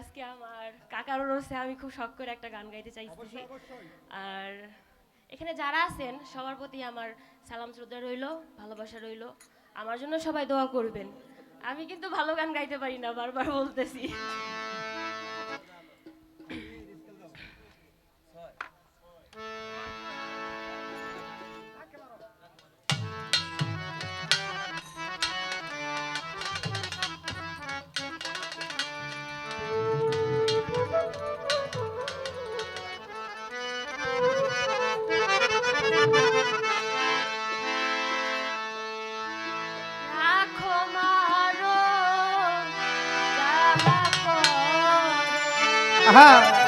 আজকে আমার কাকার অনুরোধে আমি খুব শখ করে একটা গান গাইতে চাইছি আর এখানে যারা আছেন সবার প্রতি আমার সালাম শ্রদ্ধা রইল ভালোবাসা রইল। আমার জন্য সবাই দোয়া করবেন। আমি কিন্তু ভালো গান গাইতে পারি না বারবার বলতেছি। হ্যাঁ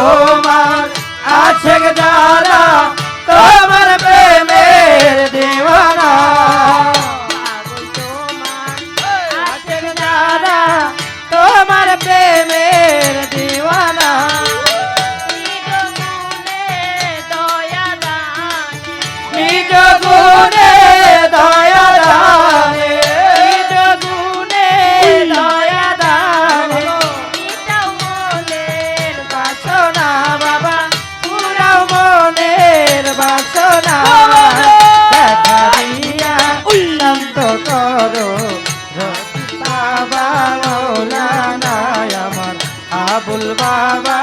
তোমার আছে Baba.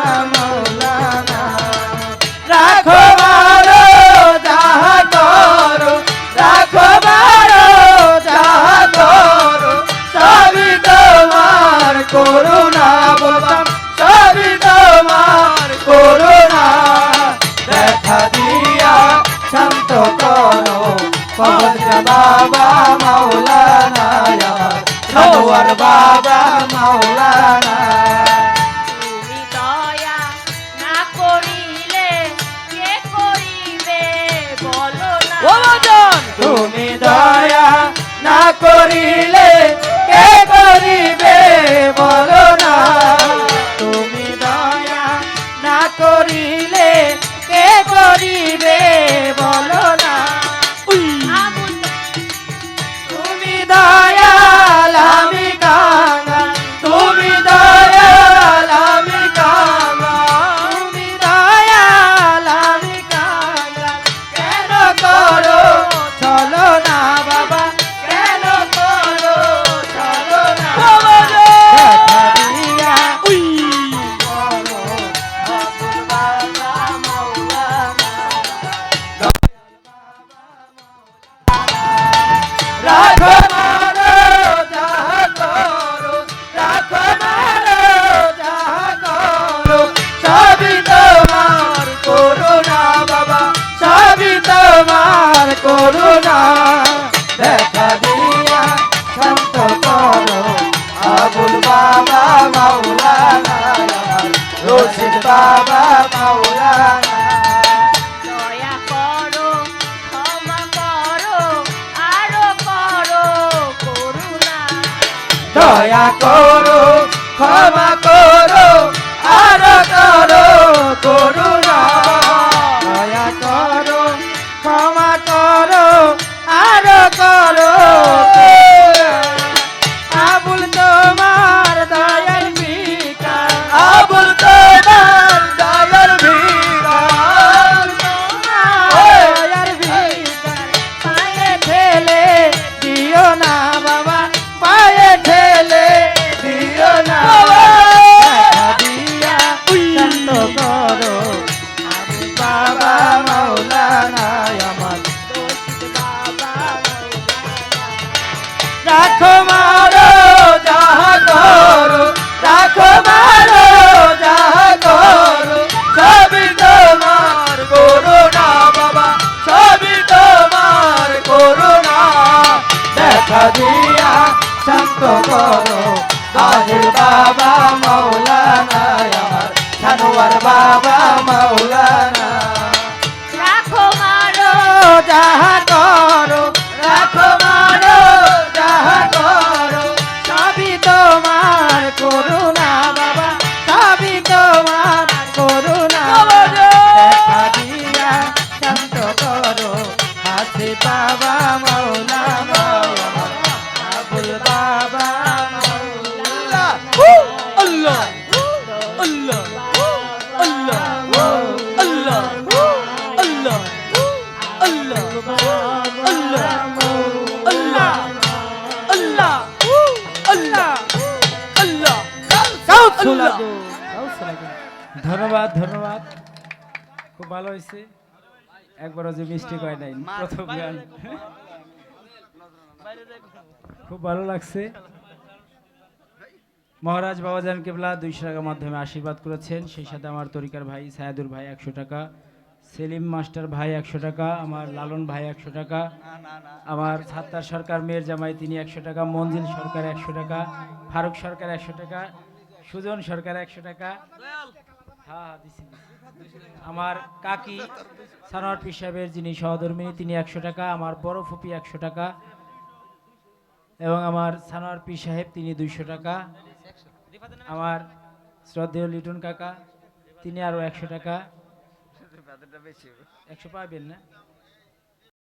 করি। শান্ত করো। আবুল বাবা মাওলানা রশিদ বাবা মাওলানা। দয়া করো ক্ষমা করো আর করো করুণা। রাখো মারো, যাহা করো, রাখো মারো, যাহা করো। সবই তোমার করুণা বাবা সবই তোমার করুণা দেখা দিয়া শান্ত করো তাহির বাবা মৌলানা আমার, সানোয়ার বাবা মৌলানা রাখো মারো, যাহা ধন্যবাদ ধন্যবাদ। খুব ভালো হয়েছে। একবারও যে মিষ্টি কয় নাই প্রথম গান। খুব ভালো লাগছে। মহারাজ বাবাজান কেবলা দুইশো টাকার মাধ্যমে আশীর্বাদ করেছেন। সেই সাথে আমার তরিকার ভাই সায়াদুর ভাই একশো টাকা সেলিম মাস্টার ভাই একশো টাকা আমার লালন ভাই একশো টাকা আমার সাত্তার সরকার মেয়ের জামাই তিনি একশো টাকা মঞ্জিল সরকার একশো টাকা ফারুক সরকার একশো টাকা সুজন সরকার একশো টাকা। হ্যাঁ হ্যাঁ দিছি। আমার কাকি সানোয়ার পীর সাহেবের যিনি সহধর্মিনী তিনি একশো টাকা আমার বড় ফুপি একশো টাকা এবং আমার সানোয়ার পীর সাহেব তিনি দুইশো টাকা আমার শ্রদ্ধেয় লিটন কাকা তিনি আরও একশো টাকা। একশো পাবেন না?